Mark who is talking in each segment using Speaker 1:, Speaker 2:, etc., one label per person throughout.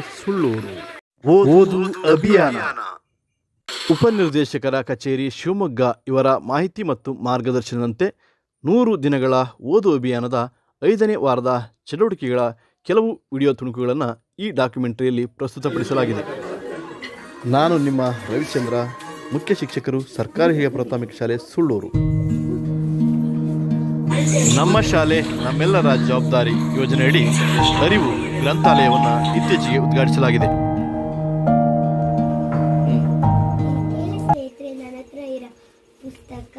Speaker 1: ಸುಳ್ಳೂರು. ಓದು ಅಭಿಯಾನ. ಉಪನಿರ್ದೇಶಕರ ಕಚೇರಿ ಶಿವಮೊಗ್ಗ ಇವರ ಮಾಹಿತಿ ಮತ್ತು ಮಾರ್ಗದರ್ಶನದಂತೆ ನೂರು ದಿನಗಳ ಓದು ಅಭಿಯಾನದ ಐದನೇ ವಾರದ ಚಟುವಟಿಕೆಗಳ ಕೆಲವು ವಿಡಿಯೋ ತುಣುಕುಗಳನ್ನು ಈ ಡಾಕ್ಯುಮೆಂಟರಿಯಲ್ಲಿ ಪ್ರಸ್ತುತಪಡಿಸಲಾಗಿದೆ. ನಾನು ನಿಮ್ಮ ರವಿಚಂದ್ರ, ಮುಖ್ಯ ಶಿಕ್ಷಕರು, ಸರ್ಕಾರಿ ಹಿರಿಯ ಪ್ರಾಥಮಿಕ ಶಾಲೆ ಸುಳ್ಳೂರು. ನಮ್ಮ ಶಾಲೆ ನಮ್ಮೆಲ್ಲರ ಜವಾಬ್ದಾರಿ ಯೋಜನೆಯಡಿ ಅರಿವು ಗ್ರಂಥಾಲಯವನ್ನು ಇತ್ತೀಚೆಗೆ ಉದ್ಘಾಟಿಸಲಾಗಿದೆ.
Speaker 2: ಸ್ನೇಹಿತರೆ ನನ್ನ ಹತ್ರ ಇರೋ ಪುಸ್ತಕ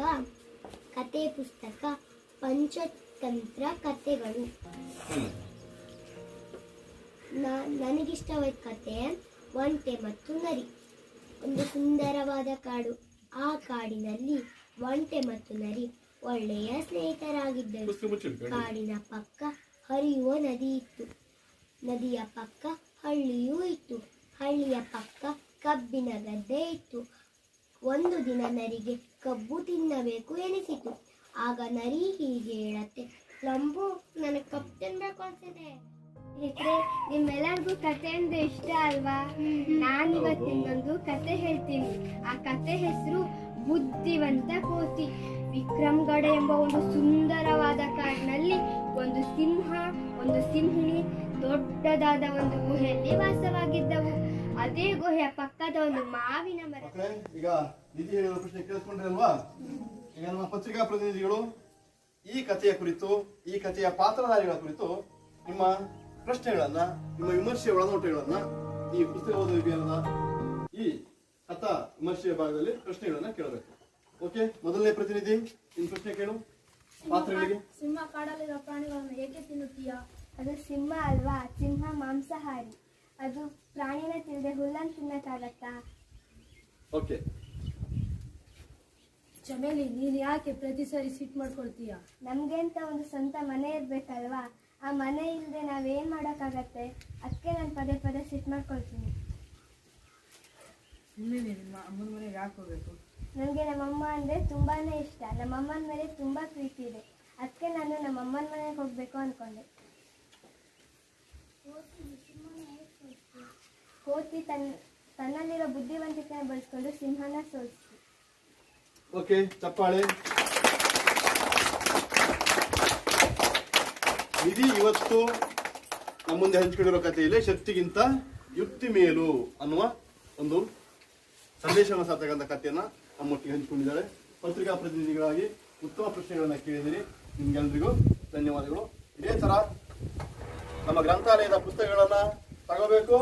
Speaker 2: ಕತೆ ಪುಸ್ತಕ ಪಂಚತಂತ್ರ ಕತೆಗಳು ನನಗಿಷ್ಟವಾದ ಕತೆ ಒಂಟೆ ಮತ್ತು ನರಿ. ಒಂದು ಸುಂದರವಾದ ಕಾಡು. ಆ ಕಾಡಿನಲ್ಲಿ ಒಂಟೆ ಮತ್ತು ನರಿ ಒಳ್ಳೆಯ ಸ್ನೇಹಿತರಾಗಿದ್ದರು. ಕಾಡಿನ ಪಕ್ಕ ಹರಿಯುವ ನದಿ ಇತ್ತು. ನದಿಯ ಪಕ್ಕ ಹಳ್ಳಿಯೂ ಇತ್ತು. ಹಳ್ಳಿಯ ಪಕ್ಕ ಕಬ್ಬಿನ ಗದ್ದೆ ಇತ್ತು. ಒಂದು ದಿನ ನರಿಗೆ ಕಬ್ಬು ತಿನ್ನಬೇಕು ಎನಿಸಿತು. ಆಗ ನರಿ ಹೀಗೆ ಹೇಳತ್ತೆ, ಲಂಬು, ನನಗೆ ಕಬ್ಬು ತಿನ್ಬೇಕು ಅನ್ಸಿದೆ ಇದ್ರೆ ನಿಮ್ಮೆಲ್ಲರಿಗೂ ಕತೆ ಅಂದ್ರೆ ಇಷ್ಟ ಅಲ್ವಾ? ನಾನು ಇವತ್ತಿನೊಂದು ಕತೆ ಹೇಳ್ತೀನಿ. ಆ ಕತೆ ಹೆಸರು ಬುದ್ಧಿವಂತ ಕೋತಿ. ವಿಕ್ರಮ್ಗಡ ಎಂಬ ಒಂದು ಸುಂದರವಾದ ಕಾಡಿನಲ್ಲಿ ಒಂದು ಸಿಂಹ ಒಂದು ಸಿಂಹಿಣಿ, ದೊಡ್ಡದಾದ ಒಂದು ಗುಹೆಯಲ್ಲಿ ವಾಸವಾಗಿದ್ದವು. ಅದೇ ಗುಹೆಯ ಪಕ್ಕದ ಒಂದು ಮಾವಿನ ಮರ.
Speaker 1: ಈಗ ನಿಧಿ ಹೇಳುವ ಪ್ರಶ್ನೆ ಕೇಳಿಸ್ಕೊಂಡ್ರಲ್ವಾ ಈಗ ನಮ್ಮ ಪತ್ರಿಕಾ ಪ್ರತಿನಿಧಿಗಳು ಈ ಕಥೆಯ ಕುರಿತು, ಈ ಕಥೆಯ ಪಾತ್ರಧಾರಿಗಳ ಕುರಿತು ನಿಮ್ಮ ಪ್ರಶ್ನೆಗಳನ್ನ, ನಿಮ್ಮ ವಿಮರ್ಶೆ ಒಳನೋಟಗಳನ್ನ ಈ ಪುಸ್ತಕ ಓದುವ ಈ ಕಥಾ ವಿಮರ್ಶೆಯ ಭಾಗದಲ್ಲಿ ಪ್ರಶ್ನೆಗಳನ್ನ ಕೇಳಬೇಕು. ಓಕೆ ಮೊದಲನೇ ಪ್ರತಿನಿಧಿ ನಿನ್ ಪ್ರಶ್ನೆ ಕೇಳು. ಪಾತ್ರಗಳಿಗೆ
Speaker 2: ಸಿಂಹ ಕಾಡಲ್ಲಿರೋ ಪ್ರಾಣಿಗಳನ್ನು ಏಕೆ ತಿನ್ನುತ್ತೀಯಾ? ಅದು ಸಿಂಹ ಅಲ್ವಾ? ಸಿಂಹ ಮಾಂಸಾಹಾರಿ. ಅದು ಪ್ರಾಣಿನ ತಿಂದೆ ಹುಲ್ಲನ್ನು ತಿನ್ನಕ್ಕಾಗತ್ತಾ?
Speaker 1: ಓಕೆ.
Speaker 3: ಚಮೇಲಿ ನೀನು ಯಾಕೆ ಪ್ರತಿ ಸಾರಿ ಸಿಟ್ ಮಾಡ್ಕೊಳ್ತೀಯ?
Speaker 2: ನಮ್ಗೆ ಅಂತ ಒಂದು ಸ್ವಂತ ಮನೆ ಇರ್ಬೇಕಲ್ವಾ? ಆ ಮನೆ ಇಲ್ಲದೆ ನಾವೇನ್ ಮಾಡೋಕ್ಕಾಗತ್ತೆ? ಅದಕ್ಕೆ ನಾನು ಪದೇ ಪದೇ ಸಿಟ್ ಮಾಡ್ಕೊಳ್ತೀನಿ.
Speaker 3: ಸುಮ್ಮನೆ ನಿಮ್ಮ ಅಮ್ಮನ ಮನೆಗೆ ಯಾಕೆ ಹೋಗ್ಬೇಕು?
Speaker 2: ನನಗೆ ನಮ್ಮಮ್ಮ ಅಂದರೆ ತುಂಬಾ ಇಷ್ಟ. ನಮ್ಮಮ್ಮನ ಮೇಲೆ ತುಂಬ ಪ್ರೀತಿ ಇದೆ. ಅದಕ್ಕೆ ನಾನು ನಮ್ಮಮ್ಮನ ಮನೆಗೆ ಹೋಗಬೇಕು ಅಂದ್ಕೊಂಡೆ ಕೋತಿ ತನ್ನ, ತನ್ನಲ್ಲಿರೋ ಬುದ್ಧಿವಂತಿಕೆ ಬಳಸ್ಕೊಂಡು ಸಿಂಹನ ಸೋಲಿಸ್ತು.
Speaker 1: ಓಕೆ, ಚಪ್ಪಾಳೆ. ನಿಧಿ ಇವತ್ತು ನಮ್ಮ ಮುಂದೆ ಹಂಚಿಕೊಂಡಿರೋ ಕಥೆಯಲ್ಲಿ ಶಕ್ತಿಗಿಂತ ಯುಕ್ತಿ ಮೇಲು ಅನ್ನುವ ಒಂದು ಸಂದೇಶವನ್ನು ಸಾರ್ತಕ್ಕಂಥ ಕಥೆಯನ್ನ ನಮ್ಮೊಟ್ಟಿಗೆ ಹಂಚಿಕೊಂಡಿದ್ದಾರೆ. ಪತ್ರಿಕಾ ಪ್ರತಿನಿಧಿಗಳಾಗಿ ಉತ್ತಮ ಪ್ರಶ್ನೆಗಳನ್ನ ಕೇಳಿದಿರಿ ನಿಮ್ಗೆಲ್ರಿಗೂ ಧನ್ಯವಾದಗಳು. ಇದೇ ತರ ನಮ್ಮ ಗ್ರಂಥಾಲಯದ ಪುಸ್ತಕಗಳನ್ನ ತಗೋಬೇಕು,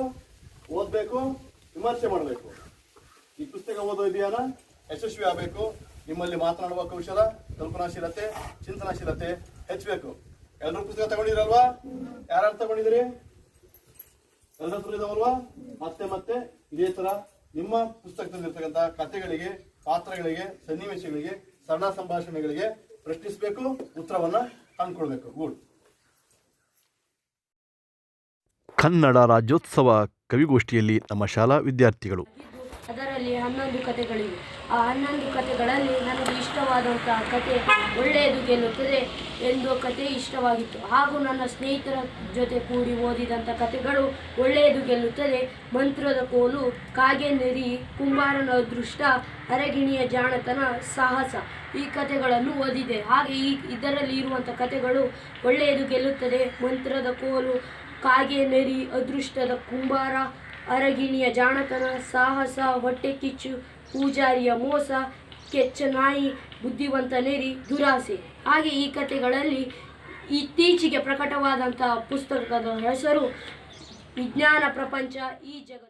Speaker 1: ಓದಬೇಕು, ವಿಮರ್ಶೆ ಮಾಡಬೇಕು. ಈ ಪುಸ್ತಕ ಓದೋ ಅಭಿಯಾನ ಯಶಸ್ವಿ ಆಗಬೇಕು. ನಿಮ್ಮಲ್ಲಿ ಮಾತನಾಡುವ ಕೌಶಲ, ಕಲ್ಪನಾಶೀಲತೆ, ಚಿಂತನಾಶೀಲತೆ ಹೆಚ್ಚಬೇಕು. ಎಲ್ಲರೂ ಪುಸ್ತಕ ತಗೊಂಡಿರಲ್ವಾ? ಯಾರು ತಗೊಂಡಿದ್ದೀರಿ? ಎಲ್ಲರೂ ಹತ್ರ ಮತ್ತೆ ಮತ್ತೆ ಇದೇ ತರ ನಿಮ್ಮ ಪುಸ್ತಕದಲ್ಲಿರ್ತಕ್ಕಂಥ ಕಥೆಗಳಿಗೆ ಪಾತ್ರಗಳಿಗೆ ಸನ್ನಿವೇಶಗಳಿಗೆ ಸಣ್ಣ ಸಂಭಾಷಣೆಗಳಿಗೆ ಪ್ರಶ್ನಿಸಬೇಕು ಉತ್ತರವನ್ನ ಕಂಡುಕೊಳ್ಬೇಕು ಗುಡ್. ಕನ್ನಡ ರಾಜ್ಯೋತ್ಸವ ಕವಿಗೋಷ್ಠಿಯಲ್ಲಿ ನಮ್ಮ ಶಾಲಾ ವಿದ್ಯಾರ್ಥಿಗಳು.
Speaker 4: ಅದರಲ್ಲಿ ಹನ್ನೊಂದು ಕಥೆಗಳಿವೆ. ಆ ಹನ್ನೊಂದು ಕಥೆಗಳಲ್ಲಿ ನನಗೆ ಇಷ್ಟವಾದಂಥ ಕತೆ ಒಳ್ಳೆಯದು ಗೆಲ್ಲುತ್ತದೆ ಎಂದು ಕತೆ ಇಷ್ಟವಾಗಿತ್ತು. ಹಾಗೂ ನನ್ನ ಸ್ನೇಹಿತರ ಜೊತೆ ಕೂಡಿ ಓದಿದಂಥ ಕಥೆಗಳು ಒಳ್ಳೆಯದು ಗೆಲ್ಲುತ್ತದೆ. ಮಂತ್ರದ ಕೋಲು, ಕಾಗೆ ನೆರಿ, ಕುಂಬಾರನ ಅದೃಷ್ಟ ಅರಗಿಣಿಯ ಜಾಣತನ, ಸಾಹಸ ಈ ಕಥೆಗಳನ್ನು ಓದಿದೆ. ಹಾಗೆ ಈ ಇದರಲ್ಲಿ ಇರುವಂಥ ಕಥೆಗಳು ಒಳ್ಳೆಯದು ಗೆಲ್ಲುತ್ತದೆ. ಮಂತ್ರದ ಕೋಲು, ಕಾಗೆ ನೆರಿ, ಅದೃಷ್ಟದ ಕುಂಬಾರ ಅರಗಿಣಿಯ ಜಾಣತನ, ಸಾಹಸ, ಹೊಟ್ಟೆ ಕಿಚ್ಚು, ಪೂಜಾರಿಯ ಮೋಸ, ಕೆಚ್ಚ ನಾಯಿ, ಬುದ್ಧಿವಂತ ನೆರಿ, ದುರಾಸೆ. ಹಾಗೆ ಈ ಕಥೆಗಳಲ್ಲಿ ಇತ್ತೀಚೆಗೆ ಪ್ರಕಟವಾದಂತಹ ಪುಸ್ತಕದ ಹೆಸರು ವಿಜ್ಞಾನ ಪ್ರಪಂಚ ಈ ಜಗತ್ತು.